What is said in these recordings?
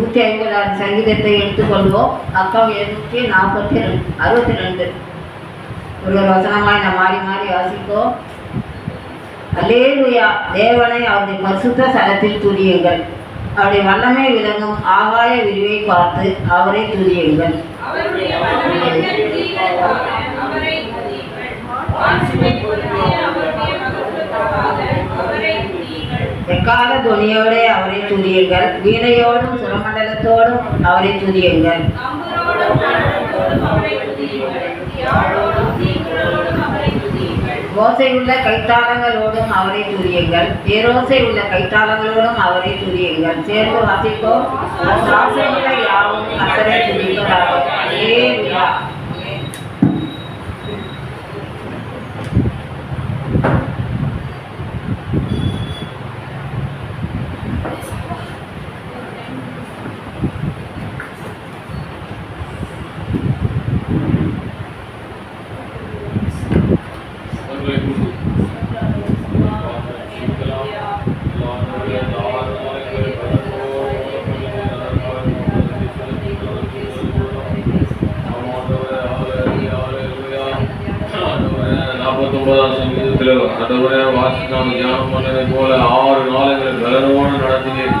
நூற்றி ஐம்பதாவது சங்கீதத்தை எடுத்துக்கொள்வோம். பக்கம் எழுநூற்றி நாற்பத்தி ரெண்டு அறுபத்தி ரெண்டு. ஒரு ஒரு வசனமாய் நான் மாறி மாறி வாசிப்போம். அலேலுயா தேவனை அவருடைய பரிசுத்த சலத்தில் துரியுங்கள் அவருடைய வல்லமை விளங்கும் ஆகாய விரிவை பார்த்து அவரை துரியுங்கள் அவருடைய வல்லமையுள்ள கிரியைகளுக்காக அவரை துதியுங்கள். வானசுமை பொருந்திய அவருடைய மகத்துவத்துக்காக அவரை துதியுங்கள். துணியோடே அவரை துதியுங்கள். வீணையோடும் சுரமண்டலத்தோடும் அவரை துதியுங்கள். ஓசை உள்ள கைத்தாளங்களோடும் அவரை துதியுங்கள். பேரோசை உள்ள கைத்தாளங்களோடும் அவரை துதியுங்கள். சேர்ந்து வாசிப்போம். ஆசை யாவும் கத்தரை துதிப்பதாக அல்லேலூயா. நாற்பத்தொன்பதாம் சங்கீதத்தில் ஆண்டவரே வாசிக்காம தியானம் பண்ணதை போல ஆறு நாளுங்களை பலனோடு நடத்தினேன்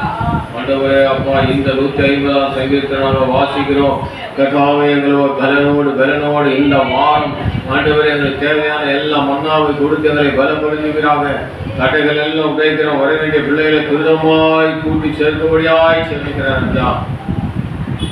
ஆண்டவரே அப்பா இந்த நூற்றி ஐம்பதாம் சங்கீதத்தை வாசிக்கிறோம். கட்டாவே எங்களோட பலனோடு பலனோடு இந்த வாரம். ஆண்டவரே எங்களுக்கு தேவையான எல்லா மன்னாவை கொடுத்து எங்களை பலப்படுத்துகிறாங்க கட்டைகள் எல்லாம் உடைக்கிறோம். வர வேண்டிய பிள்ளைகளை துரிதமாய் கூட்டி சேர்க்கும்படியாய் சேர்க்கிறார்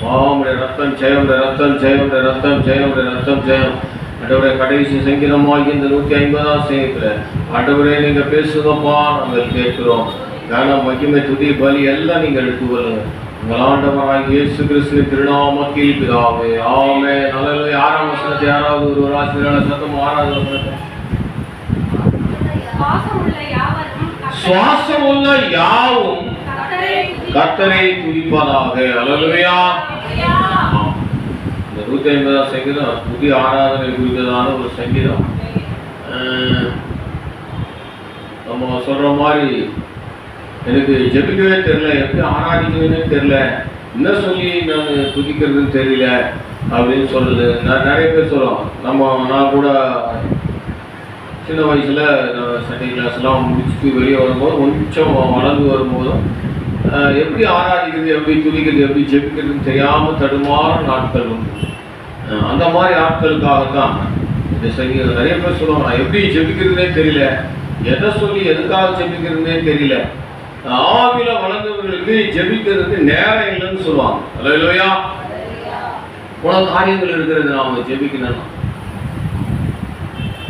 பாவமுடைய ரத்தம் ஜெயம் ரத்தம் ஜெயம் ரத்தம் ஜெயம் ரத்தம் ஜெயம். ஆண்டவரே கடைசி சங்கீதமாகி இந்த நூற்றி ஐம்பதாம் சங்கீதத்தில் ஆண்டவரே நீங்கள் பேசுங்கப்பா நாங்கள் கேட்கிறோம். கனம் மகிமை துதி பலி எல்லாம் நீங்க எடுத்துக்கொள்ளுங்க உங்கள் ஆண்டவராக இயேசு கிறிஸ்து திருநாமத்தில் பிதாவே ஆமே நல்ல ஆறாம் வசனத்தை யாராவது ஒரு ஆசிரியர் சத்தம் ஆறாவது வசனத்தை. சுவாசம் உள்ள யாவும். கர்த்தரை துதிப்பதாக. அல்லேலூயா. இந்த நூற்றி ஐம்பதாம் சங்கீதம் புதிய ஆராதனை குறித்ததான ஒரு சங்கீதம். நம்ம சொல்ற மாதிரி எனக்கு ஜெபிக்கவே தெரில எப்படி ஆராதிக்கணும்னே தெரியல. என்ன சொல்லி நான் துதிக்கிறதுன்னு தெரியல அப்படின்னு சொல்லுது நான் நிறைய பேர் சொல்லுவோம் நம்ம நான் கூட சின்ன வயசில் நான் சண்டே கிளாஸ்லாம் முடிச்சுட்டு வெளியே வரும்போது கொஞ்சம் வளர்ந்து வரும்போதும் எப்படி ஆராதிக்கிறது எப்படி துதிக்கிறது எப்படி ஜெபிக்கிறதுன்னு தெரியாமல் தடுமாறும் நாட்கள் உண்டு. அந்த மாதிரி ஆட்களுக்காகத்தான் இந்த சங்கீதம் நிறைய பேர் சொல்லுவாங்க. "நான் எப்படி ஜெபிக்கிறதுனே தெரியல. எதை சொல்லி எதுக்காக ஜெபிக்கிறதுனே தெரியல. ஆவில வளர்ந்தவர்களுக்கு ஜெபிக்கிறதுக்கு நேரம் இல்லைன்னு சொல்லுவாங்க. ஹலோ இல்லையா பல காரியங்கள் இருக்கிறது நாம ஜெபிக்கணும்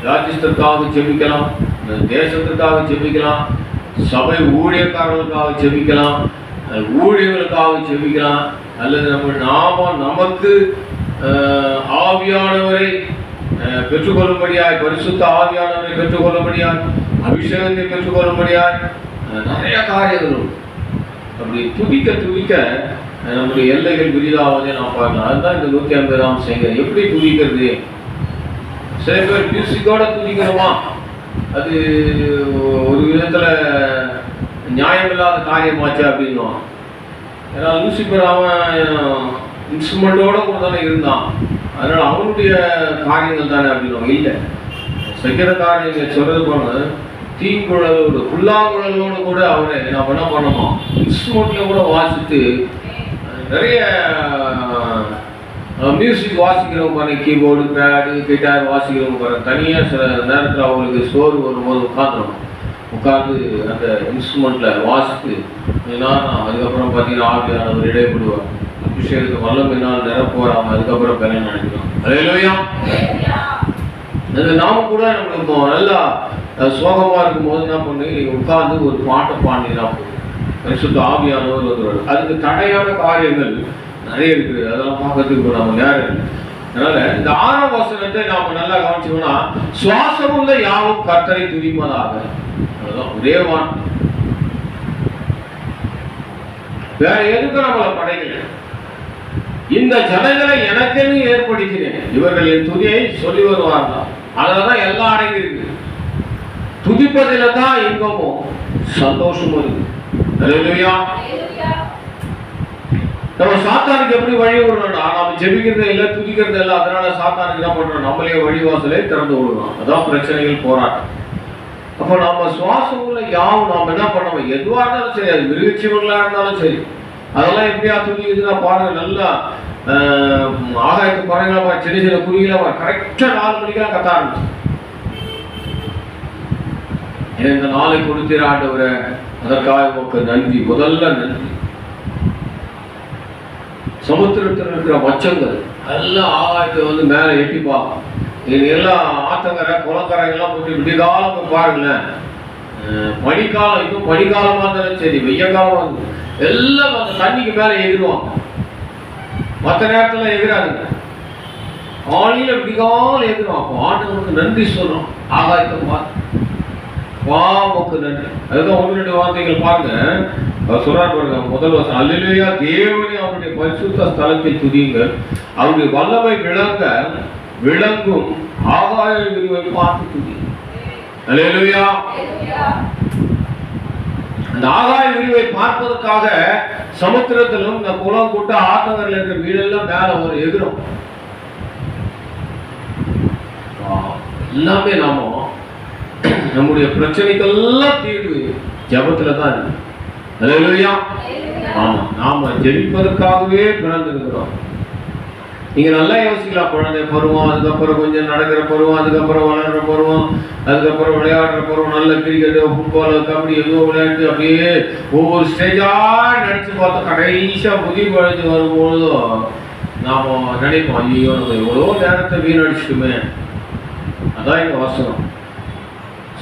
ராஜ்யத்திற்காக ஜெபிக்கலாம். தேசத்திற்காக ஜெபிக்கலாம். சபை ஊழியக்காரர்களுக்காக ஜெபிக்கலாம். அஹ் ஊழியர்களுக்காக ஜெபிக்கலாம். அல்லது நம்ம நாம நமக்கு ஆவியானவரை அஹ், பெற்றுக்கொள்ளும்படியாய் பரிசுத்த ஆவியானவரை பெற்றுக்கொள்ளும்படியாய் அபிஷேகத்தை பெற்றுக்கொள்ளும்படியாய் நிறைய காரியங்கள் உண்டு. அப்படி துதிக்க துதிக்க நம்முடைய எல்லைகள் விரிதாவதை நாம் பார்க்கலாம் அதுதான் இந்த நூற்றி ஐம்பதாம் செய்கிறேன் எப்படி துதிக்கிறது? சில பேர் மியூசிக்கோட துதிக்கிறோமா அது ஒரு விதத்தில் நியாயமில்லாத காரியமாச்சு அப்படின்னும் ஏன்னா லூசிபர் அவன் இன்ஸ்ட்ருமெண்ட்டோட கூட தானே இருந்தான். அதனால் அவனுடைய காரியங்கள் தானே அப்படின்னும் இல்லை. செய்கிற காரியங்கள் சொல்கிறது போன தீங்குழலோடு புல்லாங்குழலோடு கூட அவரை நம்ம என்ன பண்ணோம் இன்ஸ்ட்ருமெண்ட்ல கூட வாசித்து நிறைய மியூசிக் வாசிக்கிறவங்க பாருங்க கீபோர்டு பேடு கிட்டார் வாசிக்கிறவங்க பாருங்க தனியாக சில நேரத்தில் அவங்களுக்கு சோறு வரும்போது உட்காந்துரும் உட்காந்து அந்த இன்ஸ்ட்ருமெண்ட்டில் வாசித்து நேரம் அதுக்கப்புறம் பார்த்தீங்கன்னா ஆவியானவர் இடைப்படுவார். அபிஷேகத்துக்கு வல்லமையினால் நிரப்புவார் அவங்க அதுக்கப்புறம் பலன் நினைக்கிறோம் அலையிலோயா அது நாம கூட நம்மளுக்கு நல்லா சோகமாக இருக்கும்போது என்ன பண்ணி நீங்க உட்கார்ந்து ஒரு பாட்டை பாடினா போதும். பரிசுத்த ஆவியானவர் வருவார். அதுக்கு தடையான காரியங்கள் நிறைய இருக்குது. அதெல்லாம் பார்க்கறதுக்கு இப்போ நம்ம நேரம் இல்லை. அதனால இந்த ஆறாம் வசனத்தை நாம நல்லா கவனிச்சோம்னா சுவாசமுள்ள யாவும் கர்த்தரை துதிப்பதாக. அதுதான் ஒரே வார்த்தை. வேற எதுக்கும் நம்மளை படைக்கல. இந்த ஜனங்களை எனக்கென்னு ஏற்படுத்தினேன். இவர்கள் என் துதியை சொல்லி அதில் அதுலதான் எல்லாம் அடங்கி இருக்கு துதிப்பதில தான் இன்பமும் சந்தோஷமும் இருக்கு நம்ம சாத்தானுக்கு எப்படி வழி விடுறோம்னா நாம ஜெபிக்கிறது இல்லை துதிக்கிறது இல்லை அதனால சாத்தானுக்கு என்ன பண்றோம்? நம்மளே வழிவாசலே திறந்து விடுறோம். அதான் பிரச்சனைகள் போராட்டம். அப்போ நம்ம சுவாசம் உள்ள யாவும் நாம் என்ன பண்ணோம் எதுவாக இருந்தாலும் சரி அது மிருகச்சீவங்களா இருந்தாலும் சரி. அதெல்லாம் எப்படியா துணிக்குதுன்னா பாருங்க நல்லா ஆகாயத்து பறவைகளா சின்ன சின்ன குருவிகளா கரெக்டாக நாலு மணிக்கெல்லாம் கத்த ஆரம்பிச்சு இந்த நாளை கொடுத்தீர் அதற்காக உமக்கு நன்றி முதல்ல நன்றி. சமுத்திரத்தில் இருக்கிற மச்சங்கள் எல்லாம் ஆகாயத்தை வந்து மேலே எட்டி பார்க்கும். இது எல்லாம் ஆத்தங்கரை குளக்கரை எல்லாம் போட்டு விடிகாலம் போய் பாருங்களேன். பனிக்காலம் இன்னும் பனிக்காலமாக இருந்தாலும் சரி வெய்ய காலம் வந்து எல்லாம் அந்த தண்ணிக்கு மேலே எகிருவாங்க மற்ற நேரத்தில் எகிராதுங்க காலையில விடிகாலம் எகிரும் அப்போ ஆண்டவனுக்கு நன்றி சொல்கிறோம் ஆகாயத்தை பார்த்து. பாமுக்கு நன்றி அதுதான் ஒன்று ரெண்டு வார்த்தைகள் பாருங்க. அவர் சொல்றார் பாருங்க முதல் வசனம் அல்லையா தேவனே அவருடைய பரிசுத்த ஸ்தலத்தை துதியுங்கள். அவருடைய வல்லமை விளங்க விளங்கும் ஆகாய விரிவை பார்த்து துதியுங்கள். அந்த ஆகாய விரிவை பார்ப்பதற்காக சமுத்திரத்திலும் இந்த குளம் கூட்ட ஆத்தங்கரில் இருக்கிற வீடெல்லாம் மேல ஒரு எதிரும். எல்லாமே நாம நம்முடைய பிரச்சனைக்கெல்லாம் தீர்வு ஜபத்துல தான் இருக்கு. அல்லேலூயா ஆமா நாம ஜெபிப்பதற்காகவே பிறந்திருக்கிறோம். நீங்க நல்லா யோசிக்கலாம். குழந்தை பருவம் அதுக்கப்புறம் கொஞ்சம் நடக்கிற பருவம் அதுக்கப்புறம் வளர்ற பருவம் அதுக்கப்புறம் விளையாடுற பருவம் நல்ல கிரிக்கெட் ஃபுட்பால் கபடி ஏதோ விளையாட்டு அப்படியே ஒவ்வொரு ஸ்டேஜா நினைச்சு பார்த்தா கடைசியா புதிய பழத்து வரும்பொழுதும் நாம நினைப்போம் ஐயோ நம்ம எவ்வளோ நேரத்தை வீணடிச்சிட்டுமே. அதான் எங்க வாசனம்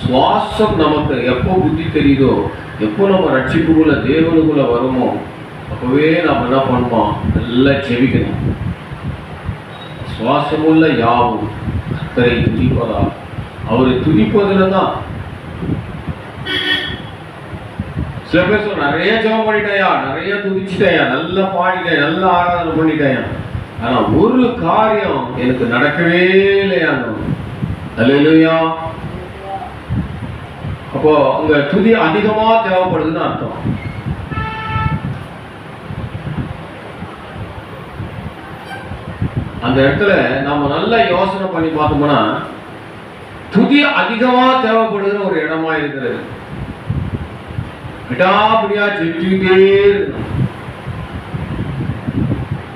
சுவாசம் நமக்கு எப்போ புத்தி தெரியுதோ எப்போ நம்ம ரட்சிப்புக்குள்ள தேவனுக்குள்ள வருமோ அப்பவே நாம் என்ன பண்ணுவோம் நல்லா ஜெபிக்கணும். சுவாசமுள்ள யாவும் கர்த்தரை துதிப்பதா? அவரை துதிப்பதுல தான் சில பேர் சொல்ல நிறைய ஜெபம் பண்ணிட்டேயா நிறைய துதிச்சிட்டேயா நல்லா பாடிட்டேன் நல்லா ஆராதனை பண்ணிட்டேயா ஆனா ஒரு காரியம் எனக்கு நடக்கவே இல்லையா அல்லேலூயா அப்போ அங்க துதி அதிகமா தேவைப்படுதுன்னு அர்த்தம். அந்த இடத்துல நாம நல்லா யோசனை பண்ணி பார்த்தோம்னா துதி அதிகமா தேவைப்படுகிற ஒரு இடமா இருக்கிறது விடாபடியா செஞ்சுக்கிட்டே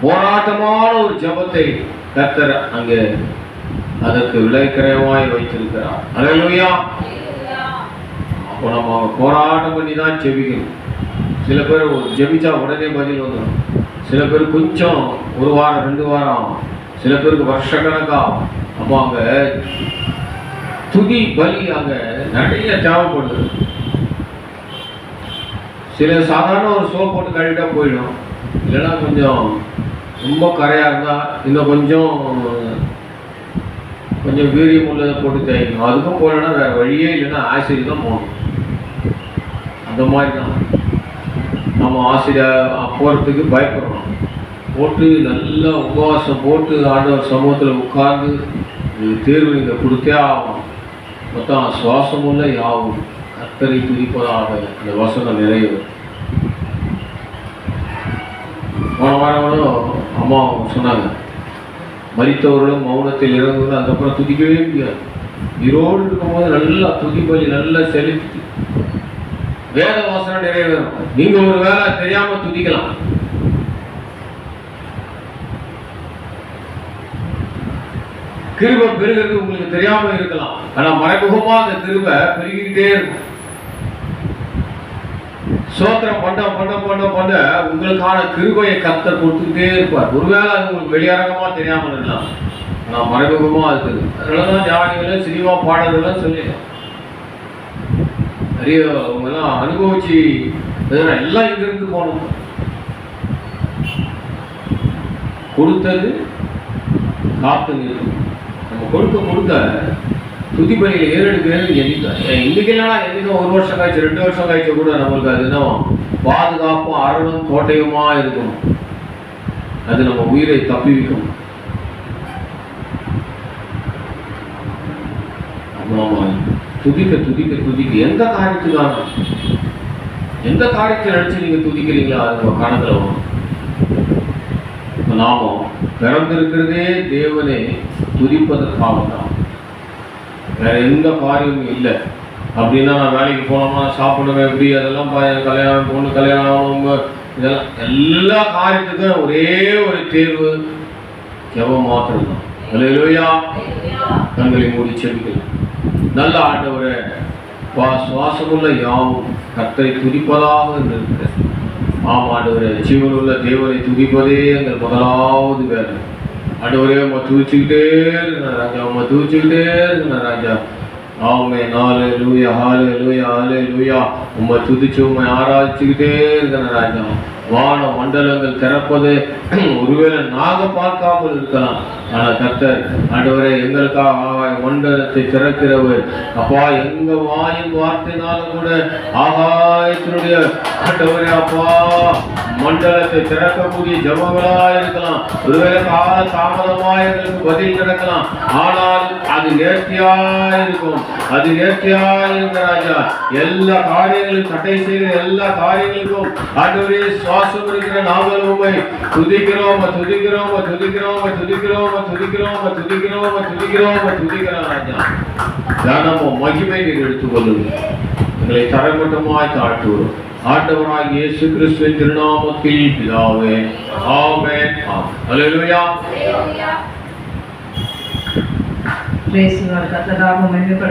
போராட்டமான ஒரு ஜெபத்தை கர்த்தர் அங்கே அதற்கு விளைக்கிறவாய் வைத்திருக்கிறார். அல்லேலூயா அப்போ நம்ம போராட்டம் பண்ணி தான் ஜெபிக்கணும். சில பேர் ஜெபிச்சா உடனே பதில் வந்துடும். சில பேர் கொஞ்சம் ஒரு வாரம் ரெண்டு வாரம் சில பேருக்கு வருஷக்கணக்காகும் அப்போ அங்கே துதி பலி அங்கே நிறைய தேவைப்படுது. சில சாதாரண ஒரு சோப் போட்டு கழுவிட்டா போயிடும். இல்லைன்னா கொஞ்சம் ரொம்ப கரையாக இருந்தால் இன்னும் கொஞ்சம் கொஞ்சம் வீரியம் உள்ளதை போட்டு தேய்க்கணும். அதுக்கும் போகலன்னா வேற வழியே இல்லைன்னா ஆசிரியர் தான் போகணும். அந்த மாதிரி தான் நம்ம ஆசிரியர் போகிறதுக்கு பயப்படுறோம். போட்டு நல்லா உபவாசம் போட்டு ஆண்டவர் சமூகத்தில் உட்கார்ந்து தேர்வு நீங்கள் கொடுத்தே ஆகும் மொத்தம் சுவாசமுள்ள யாவும். கத்தரை துதிப்பதாக அந்த வசனம் நிறைவு போன வாரங்களும் அம்மா சொன்னாங்க மறித்தவர்களும் மௌனத்தில் இறங்குவது அதுக்கப்புறம் துதிக்கவே முடியாது. ஈரோடு இருக்கும்போது நல்லா துதிப்பலி நல்லா செலுத்தி வேத வாசனம் நிறைவேறும். நீங்க ஒரு வேலை தெரியாம துதிக்கலாம். கிருபை பெருகிறது உங்களுக்கு தெரியாம இருக்கலாம். ஆனா மறைமுகமா அந்த கிருபை பெருகிக்கிட்டே இருக்கும். சோத்திரம் பண்ண பண்ண பண்ண பண்ண உங்களுக்கான கிருபையை கத்த கொடுத்துக்கிட்டே இருப்பார். ஒருவேளை அது உங்களுக்கு வெளியரங்கமா தெரியாம இருக்கலாம். ஆனா மறைமுகமா இருக்குது அதனாலதான் ஞானிகளும் சினிமா பாடல்களும் சொல்லிடலாம் நிறைய அவங்க எல்லாம் அனுபவிச்சு எல்லாம் இங்கிருந்து போகணும் கொடுத்தது காத்து நிற்கும் நம்ம கொடுக்க கொடுக்க துதிப்பணியில் ஏறெடுக்கிறது எண்ணிக்கை இன்னைக்கெல்லாம் என்னைக்கும் ஒரு வருஷம் கழிச்சு ரெண்டு வருஷம் கழிச்சு கூட நம்மளுக்கு அதுதான் பாதுகாப்பும் அரணும் கோட்டையுமா இருக்கணும் அது நம்ம உயிரை தப்பி வைக்கணும் துதிக்க துதிக்க துதிக்க. எந்த காரியத்துக்காக எந்த காரியத்தை நினைச்சு நீங்க துதிக்கிறீங்களோ? அது உங்க கணக்குல வரும். நாமும் பிறந்திருக்கிறதே தேவனை துதிப்பதற்காக தான் வேற எந்த காரியமும் இல்லை. அப்படின்னா நான் வேலைக்கு போனோமா சாப்பிடுவேன் எப்படி அதெல்லாம் கல்யாணம் பொண்ணு கல்யாணம் ஆகணும் இதெல்லாம் எல்லா காரியத்துக்கும் ஒரே ஒரு தேர்வு ஜெபம் மாத்திரம் தான் தங்களை மூடி செல்கிறேன் நல்ல ஆண்டவரே வா சுவாசமுள்ள யாவும் கர்த்தரை துதிப்பதாக இருக்கிறது ஆம் ஆண்டவரே ஜீவனுள்ள தேவனை துதிப்பதே எங்கள் முதலாவது வேலை. ஆண்டவரே உம்மை துதிச்சுக்கிட்டே இருக்கிற ராஜா உம்மை துதிச்சுக்கிட்டே இருக்கிற ராஜா. ஆமே நாலு லூயா ஹாலு லூயா ஹாலே லூயா உம்மை துதிச்சு உண்மை ஆராய்ச்சிக்கிட்டே இருக்கிற ராஜா. வான மண்டலங்கள் திறப்பது ஒருவேளை நாக பார்க்காமல் இருக்கலாம். ஆனால் கர்த்தர் ஆண்டவரே எங்களுக்காக ஆகாய மண்டலத்தை திறக்கிறவர். அப்பா எங்க வாயின் வார்த்தைனாலும் கூட ஆகாயத்தினுடைய ஆண்டவரே அப்பா மண்டலத்தை திறக்கக்கூடிய ஜபங்களா இருக்கலாம். ஒருவேளை கால தாமதமாக எங்களுக்கு பதில் கிடக்கலாம் ஆனால் அது நேர்த்தியாக இருக்கும். அது நேர்த்தியாக இருக்க ராஜா. எல்லா காரியங்களும் தட்டை செய்கிற எல்லா காரியங்களுக்கும் ஆண்டவரே இருக்கிற நாங்கள் உண்மை துதிக்கிறோம் துதிக்கிறோம் துதிக்கிறோம் துதிக்கிறோம் துதிக்கிறோம் துதிக்கிறோம் துதிக்கிறோம் துதிக்கிறோம் ராஜா கனமும் மகிமை நீர் எடுத்துக்கொள்ளுங்கள் எங்களை தரமட்டமாய் தாழ்த்துவோம் ஆண்டவராக இயேசு கிறிஸ்துவின் திருநாமத்தில் பிதாவே ஆமென் ஆமென் அல்லேலூயா Hallelujah. பிரேசுவார் கத்தராக மகிமைப்பட